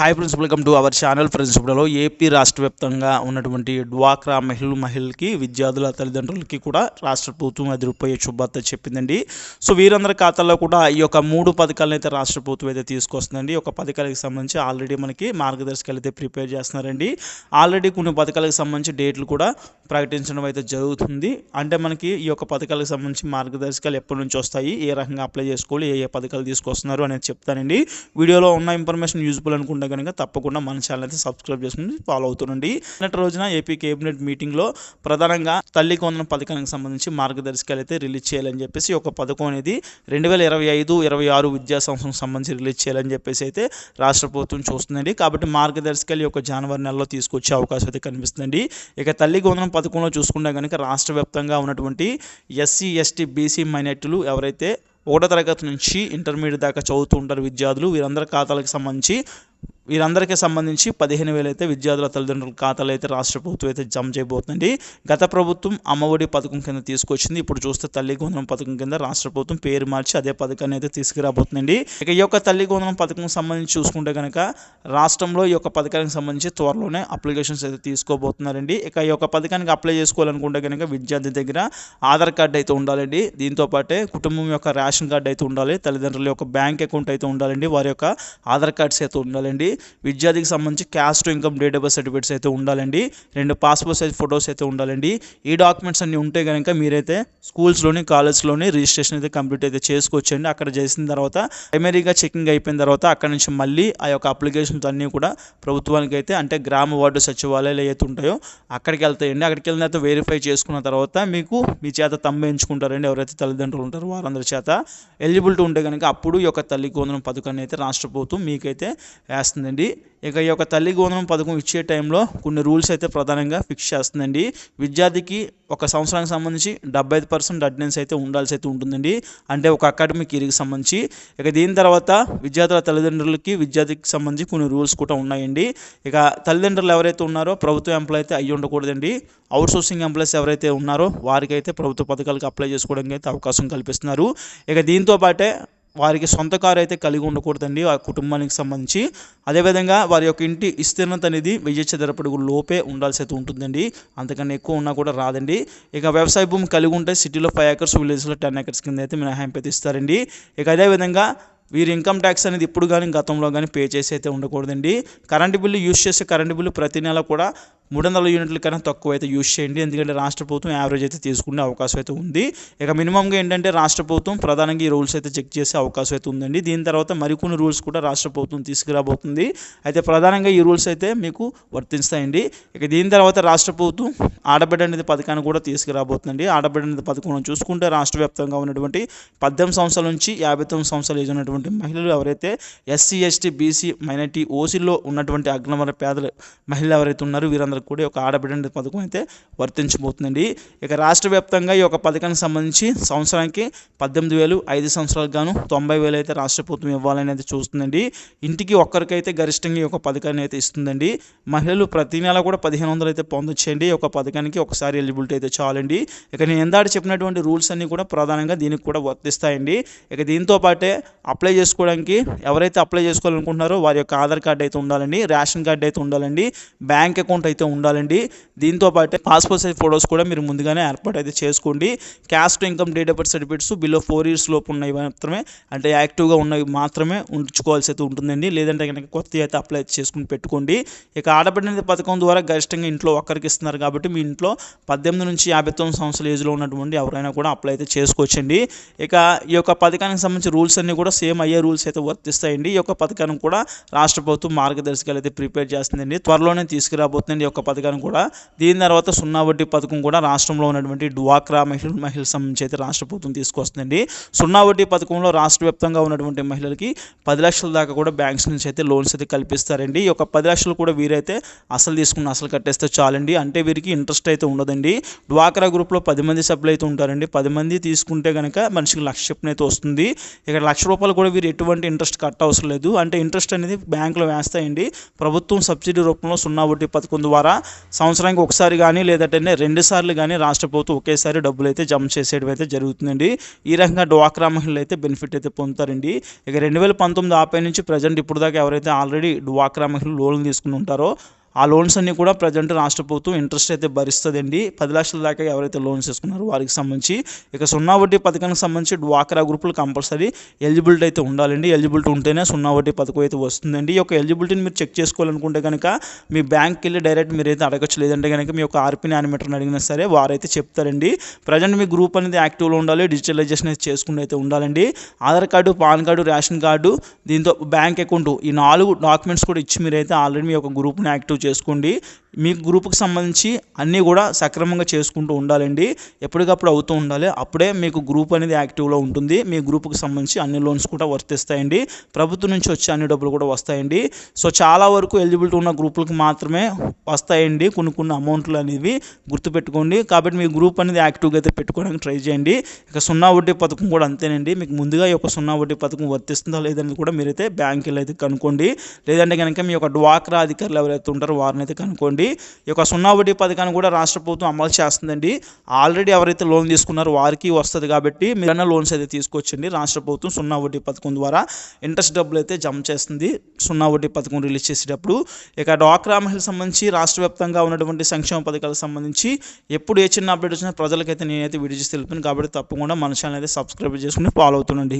Hi friends welcome to our channel friends ఇప్పుడు AP రాష్ట్ర వ్యాప్తంగా ఉన్నటువంటి డ్వాక్రా మహిళ మహిళకి విద్యార్థుల తల్లిదండ్రులకి కూడా రాష్ట్ర ప్రభుత్వం అది రూపాయి శుభార్త చెప్పిందండి. సో వీరందరి ఖాతాల్లో కూడా ఈ యొక్క మూడు పథకాలను అయితే రాష్ట్ర ప్రభుత్వం అయితే తీసుకొస్తుందండి. ఒక పథకాలకు సంబంధించి ఆల్రెడీ మనకి మార్గదర్శకాలు అయితే ప్రిపేర్ చేస్తున్నారండి. ఆల్రెడీ కొన్ని పథకాలకు సంబంధించి డేట్లు కూడా ప్రకటించడం అయితే జరుగుతుంది. అంటే మనకి ఈ యొక్క పథకాలకు సంబంధించి మార్గదర్శకాలు ఎప్పటి నుంచి వస్తాయి? ఏ రకంగా అప్లై చేసుకోవాలి? ఏ ఏ పథకాలు తీసుకొస్తున్నారు? అనేది చెప్తానండి. వీడియోలో ఉన్న ఇన్ఫర్మేషన్ యూజ్ఫుల్ అనుకుంటే కనుక తప్పకుండా మన ఛానల్ అయితే సబ్స్క్రైబ్ చేసుకుని ఫాలో అవుతుండండి. నిన్నటి రోజున ఏపీ కేబినెట్ మీటింగ్లో ప్రధానంగా తల్లి కొందరం పథకానికి సంబంధించి మార్గదర్శకాలు అయితే రిలీజ్ చేయాలని చెప్పేసి ఒక పథకం అనేది రెండు వేల ఇరవై ఐదు ఇరవై ఆరు విద్యా సంవత్సరం సంబంధించి రిలీజ్ చేయాలని చెప్పేసి అయితే రాష్ట్ర ప్రభుత్వం చూస్తుందండి. కాబట్టి మార్గదర్శకాలు యొక్క జనవరి నెలలో తీసుకొచ్చే అవకాశం అయితే కనిపిస్తుందండి. ఇక తల్లి గోందరం పథకంలో చూసుకుంటే కనుక రాష్ట్ర వ్యాప్తంగా ఉన్నటువంటి ఎస్సీ ఎస్టీ బీసీ మైనార్టీలు ఎవరైతే ఒకటో తరగతి నుంచి ఇంటర్మీడియట్ దాకా చదువుతూ ఉంటారు విద్యార్థులు వీరందరి ఖాతాలకు సంబంధించి వీరందరికీ సంబంధించి పదిహేను వేలు అయితే విద్యార్థుల తల్లిదండ్రుల ఖాతాలు అయితే రాష్ట్ర ప్రభుత్వం అయితే జమ చేయబోతుందండి గత ప్రభుత్వం అమ్మఒడి పథకం కింద తీసుకొచ్చింది. ఇప్పుడు చూస్తే తల్లి గోందరం పథకం కింద రాష్ట్ర ప్రభుత్వం పేరు మార్చి అదే పథకాన్ని అయితే తీసుకురాబోతుందండి. ఇక ఈ యొక్క తల్లి గోందరం పథకం సంబంధించి చూసుకుంటే కనుక రాష్ట్రంలో ఈ యొక్క పథకానికి సంబంధించి త్వరలోనే అప్లికేషన్స్ అయితే తీసుకోబోతున్నారండి. ఇక ఈ యొక్క పథకానికి అప్లై చేసుకోవాలనుకుంటే కనుక విద్యార్థి దగ్గర ఆధార్ కార్డు అయితే ఉండాలండి. దీంతో పాటే కుటుంబం యొక్క రేషన్ కార్డు అయితే ఉండాలి. తల్లిదండ్రుల యొక్క బ్యాంక్ అకౌంట్ అయితే ఉండాలండి. వారి యొక్క ఆధార్ కార్డ్స్ అయితే ఉండాలండి. విద్యార్థికి సంబంధించి caste income date of birth certificates అయితే ఉండాలండి. రెండు పాస్పోర్ట్ సైజ్ ఫొటోస్ అయితే ఉండాలండి. ఈ డాక్యుమెంట్స్ అన్నీ ఉంటే కనుక మీరైతే స్కూల్స్లోని కాలేజ్లోని రిజిస్ట్రేషన్ అయితే కంప్లీట్ అయితే చేసుకోవచ్చండి. అక్కడ చేసిన తర్వాత ప్రైమరీగా చెకింగ్ అయిపోయిన తర్వాత అక్కడ నుంచి మళ్ళీ ఆ యొక్క అప్లికేషన్స్ అన్నీ కూడా ప్రభుత్వానికి అయితే అంటే గ్రామ వార్డు సచివాలయాలు అయితే ఉంటాయో అక్కడికి వెళ్తాయండి. అక్కడికి వెళ్ళిన తర్వాత వెరిఫై చేసుకున్న తర్వాత మీకు మీ చేత తమ్మ ఎంచుకుంటారండి. ఎవరైతే తల్లిదండ్రులు ఉంటారో వారందరి చేత. ఎలిజిబిలిటీ ఉంటే కనుక అప్పుడు ఈ యొక్క తల్లి కొందరం పథకాన్ని అయితే రాష్ట్ర ప్రభుత్వం మీకైతే చేస్తుందండి. ఇక ఈ యొక్క తల్లి గోధుమ పథకం ఇచ్చే టైంలో కొన్ని రూల్స్ అయితే ప్రధానంగా ఫిక్స్ చేస్తుందండి. విద్యార్థికి ఒక సంవత్సరానికి సంబంధించి డెబ్బై ఐదు పర్సెంట్ అటెండెన్స్ అయితే ఉండాల్సి అయితే ఉంటుందండి. అంటే ఒక అకాడమిక్ ఇయర్కి సంబంధించి. ఇక దీని తర్వాత విద్యార్థుల తల్లిదండ్రులకి విద్యార్థికి సంబంధించి కొన్ని రూల్స్ కూడా ఉన్నాయండి. ఇక తల్లిదండ్రులు ఎవరైతే ఉన్నారో ప్రభుత్వ ఎంప్లాయ్ అయితే అయ్యి ఉండకూడదండి. అవుట్సోర్సింగ్ ఎంప్లాయీస్ ఎవరైతే ఉన్నారో వారికైతే ప్రభుత్వ పథకాలకు అప్లై చేసుకోవడానికి అయితే అవకాశం కల్పిస్తున్నారు. ఇక దీంతో పాటే వారికి సొంత కారు అయితే కలిగి ఉండకూడదండి ఆ కుటుంబానికి సంబంధించి. అదేవిధంగా వారి యొక్క ఇంటి విస్తీర్ణత అనేది వెయ్యి చదరపడుగు లోపే ఉండాల్సి అయితే ఉంటుందండి. అంతకన్నా ఎక్కువ ఉన్నా కూడా రాదండి. ఇక వ్యవసాయ భూమి కలిగి ఉంటే సిటీలో ఫైవ్ ఏకర్స్ విలేజ్లో టెన్ ఏకర్స్ కింద అయితే మినహాయింపు అయితే ఇస్తారండి. ఇక అదేవిధంగా వీరు ఇన్కమ్ ట్యాక్స్ అనేది ఇప్పుడు కానీ గతంలో కానీ పే చేసి అయితే ఉండకూడదండి. కరెంటు బిల్లు యూస్ చేసే కరెంటు బిల్లు ప్రతి నెల కూడా మూడు వందల యూనిట్ల కన్నా తక్కువ అయితే యూజ్ చేయండి. ఎందుకంటే రాష్ట్ర ప్రభుత్వం యావరేజ్ అయితే తీసుకునే అవకాశం అయితే ఉంది. ఇక మినిమంగా ఏంటంటే రాష్ట్ర ప్రభుత్వం ప్రధానంగా ఈ రూల్స్ అయితే చెక్ చేసే అవకాశం అయితే ఉందండి. దీని తర్వాత మరికొన్ని రూల్స్ కూడా రాష్ట్ర ప్రభుత్వం తీసుకురాబోతుంది. అయితే ప్రధానంగా ఈ రూల్స్ అయితే మీకు వర్తిస్తాయండి. ఇక దీని తర్వాత రాష్ట్ర ప్రభుత్వం ఆడబిడ్డ అనేది పథకాన్ని కూడా తీసుకురాబోతుందండి. ఆడబిడ్డ అనేది పథకం చూసుకుంటే రాష్ట్ర వ్యాప్తంగా ఉన్నటువంటి పద్దెనిమిది సంవత్సరాల నుంచి యాభై తొమ్మిది సంవత్సరాలు ఏజ్ ఉన్నటువంటి మహిళలు ఎవరైతే ఎస్సీ ఎస్టీ బీసీ మైనార్టీ ఓసీలో ఉన్నటువంటి అగ్రమర పేదలు మహిళలు ఎవరైతే ఉన్నారో వీరందరూ కూడా ఒక ఆడబిడ్డ పథకం అయితే వర్తించబోతుందండి. ఇక రాష్ట్ర వ్యాప్తంగా ఈ యొక్క పథకానికి సంబంధించి సంవత్సరానికి పద్దెనిమిది వేలు ఐదు సంవత్సరాలకు గాను తొంభై వేలు అయితే రాష్ట్ర ప్రభుత్వం ఇవ్వాలని అయితే చూస్తుందండి. ఇంటికి ఒక్కరికైతే గరిష్టంగా ఈ యొక్క పథకాన్ని అయితే ఇస్తుందండి. మహిళలు ప్రతి నెల కూడా పదిహేను వందలు అయితే పొందొచ్చండి. ఈ యొక్క పథకానికి ఒకసారి ఎలిజిబిలిటీ అయితే చాలండి. ఇక నేను ఎందాడ చెప్పినటువంటి రూల్స్ అన్నీ కూడా ప్రధానంగా దీనికి కూడా వర్తిస్తాయండి. ఇక దీంతో పాటే అప్లై అప్లై చేసుకోవడానికి ఎవరైతే అప్లై చేసుకోవాలనుకుంటున్నారో వారి యొక్క ఆధార్ కార్డు అయితే ఉండాలండి రేషన్ కార్డు అయితే ఉండాలండి బ్యాంక్ అకౌంట్ అయితే ఉండాలండి. దీంతో పాటు పాస్పోర్ట్ సైజ్ ఫొటోస్ కూడా మీరు ముందుగానే ఏర్పాటు అయితే చేసుకోండి. Caste income date of birth certificates below four years లోపు ఉన్నవి మాత్రమే అంటే యాక్టివ్గా ఉన్నవి మాత్రమే ఉంచుకోవాల్సి అయితే ఉంటుందండి. లేదంటే కనుక కొత్త అయితే అప్లై చేసుకుని పెట్టుకోండి. ఇక ఆడబిడ్డ పథకం ద్వారా గరిష్టంగా ఇంట్లో ఒక్కరికి ఇస్తున్నారు కాబట్టి మీ ఇంట్లో పద్దెనిమిది నుంచి యాభై తొమ్మిది సంవత్సరాల ఏజ్లో ఉన్నటువంటి ఎవరైనా కూడా అప్లై అయితే చేసుకోవచ్చండి. ఇక ఈ యొక్క పథకానికి సంబంధించి రూల్స్ అన్నీ కూడా సేమ్ అయ్యే రూల్స్ అయితే వర్తిస్తాయండి. ఈ యొక్క పథకాన్ని కూడా రాష్ట్ర ప్రభుత్వం మార్గదర్శకాలు అయితే ప్రిపేర్ చేస్తుందండి. త్వరలోనే తీసుకురాబోతుందండి ఈ యొక్క పథకాన్ని కూడా. దీని తర్వాత సున్నా వడ్డీ పథకం కూడా రాష్ట్రంలో ఉన్నటువంటి డ్వాక్రా మహిళ మహిళల సంబంధించి అయితే రాష్ట్ర ప్రభుత్వం తీసుకొస్తుందండి. సున్నా వడ్డీ పథకంలో రాష్ట్ర వ్యాప్తంగా ఉన్నటువంటి మహిళలకి పది లక్షల దాకా కూడా బ్యాంక్స్ నుంచి అయితే లోన్స్ అయితే కల్పిస్తారండి. ఈ యొక్క పది లక్షలు కూడా వీరైతే అసలు తీసుకున్న అసలు కట్టేస్తే చాలండి. అంటే వీరికి ఇంట్రెస్ట్ అయితే ఉండదండి. డ్వాక్రా గ్రూప్లో పది మంది సభ్యులు అయితే ఉంటారండి. పది మంది తీసుకుంటే కనుక మనిషికి లక్ష చెప్పిన అయితే వస్తుంది. ఇక్కడ లక్ష రూపాయలు కూడా వీరు ఎటువంటి ఇంట్రెస్ట్ కట్ అవసరం లేదు. అంటే ఇంట్రెస్ట్ అనేది బ్యాంకులో వేస్తాయండి. ప్రభుత్వం సబ్సిడీ రూపంలో సున్నా వడ్డీ పథకం ద్వారా సంవత్సరానికి ఒకసారి కానీ లేదంటే రెండు సార్లు కానీ రాష్ట్ర ప్రభుత్వం ఒకేసారి డబ్బులు అయితే జమ చేసేయడం అయితే జరుగుతుందండి. ఈ రకంగా డ్వాక్రా మహిళలు అయితే బెనిఫిట్ అయితే పొందుతారండి. ఇక రెండు వేల పంతొమ్మిది ఆపై నుంచి ప్రజెంట్ ఇప్పుడు దాకా ఎవరైతే ఆల్రెడీ డ్వాక్రా మహిళలు లోన్లు తీసుకుని ఉంటారో ఆ లోన్స్ అన్నీ కూడా ప్రజెంట్ రాష్ట్ర ప్రభుత్వం ఇంట్రెస్ట్ అయితే భరిస్తుందండి. పది లక్షల దాకా ఎవరైతే లోన్స్ తీసుకున్నారో వారికి సంబంధించి. ఇక సున్నా వడ్డీ పథకానికి సంబంధించి డ్వాక్రా గ్రూపులు కంపల్సరీ ఎలిజిబిలిటీ అయితే ఉండాలండి. ఎలిజిబిలిటీ ఉంటేనే సున్నా వడ్డీ పథకం అయితే వస్తుందండి. ఈ యొక్క ఎలిజిబిలిటీని మీరు చెక్ చేసుకోవాలనుకుంటే కనుక మీ బ్యాంక్కి వెళ్ళి డైరెక్ట్ మీరు అయితే అడగచ్చు లేదంటే కనుక మీ యొక్క ఆర్పీ నానిమీటర్ని అడిగినా సరే వారైతే చెప్తారండి. ప్రజెంట్ మీ గ్రూప్ అనేది యాక్టివ్లో ఉండాలి. డిజిటలైజేషన్ అయితే చేసుకుంటూ అయితే ఉండాలండి. Aadhaar card PAN card ration card దీంతో బ్యాంక్ అకౌంట్ ఈ నాలుగు డాక్యుమెంట్స్ కూడా ఇచ్చి మీరైతే ఆల్రెడీ మీ యొక్క గ్రూప్ని యాక్టివ్ చేసుకోండి. మీ గ్రూప్కి సంబంధించి అన్నీ కూడా సక్రమంగా చేసుకుంటూ ఉండాలండి. ఎప్పటికప్పుడు అవుతూ ఉండాలి. అప్పుడే మీకు గ్రూప్ అనేది యాక్టివ్లో ఉంటుంది. మీ గ్రూప్కి సంబంధించి అన్ని లోన్స్ కూడా వర్తిస్తాయండి. ప్రభుత్వం నుంచి వచ్చే అన్ని డబ్బులు కూడా వస్తాయండి. సో చాలా వరకు ఎలిజిబిలిటీ ఉన్న గ్రూపులకు మాత్రమే వస్తాయండి. కొన్ని కొన్ని అమౌంట్లు అనేవి గుర్తుపెట్టుకోండి. కాబట్టి మీ గ్రూప్ అనేది యాక్టివ్గా అయితే పెట్టుకోవడానికి ట్రై చేయండి. ఇక సున్నా వడ్డీ పథకం కూడా అంతేనండి. మీకు ముందుగా ఈ యొక్క సున్నా వడ్డీ పథకం వర్తిస్తుందా లేదని కూడా మీరైతే బ్యాంకులు అయితే కనుక్కోండి. లేదంటే కనుక మీ యొక్క డ్వాక్రా అధికారులు ఎవరైతే ఉంటారో వారిని అయితే కనుక్కోండి. ఈ యొక్క సున్నా వడ్డీ పథకాన్ని కూడా రాష్ట్ర ప్రభుత్వం అమలు చేస్తుందండి. ఆల్రెడీ ఎవరైతే లోన్ తీసుకున్నారో వారికి వస్తుంది కాబట్టి మీరన్నా లోన్స్ అయితే తీసుకొచ్చండి. రాష్ట్ర ప్రభుత్వం సున్నా వడ్డీ పథకం ద్వారా ఇంట్రెస్ట్ డబ్బులు అయితే జమ చేస్తుంది. సున్నా వడ్డీ పథకం రిలీజ్ చేసేటప్పుడు ఇక డ్వాక్రా మహిళకు సంబంధించి రాష్ట్ర వ్యాప్తంగా ఉన్నటువంటి సంక్షేమ పథకాలకు సంబంధించి ఎప్పుడు ఏ చిన్న అప్డేట్ వచ్చినా ప్రజలకైతే నేనైతే వీడియో చేసి తెలుపుతాను. కాబట్టి తప్పకుండా మన ఛానల్ అయితే సబ్స్క్రైబ్ చేసుకుని ఫాలో అవుతుండండి.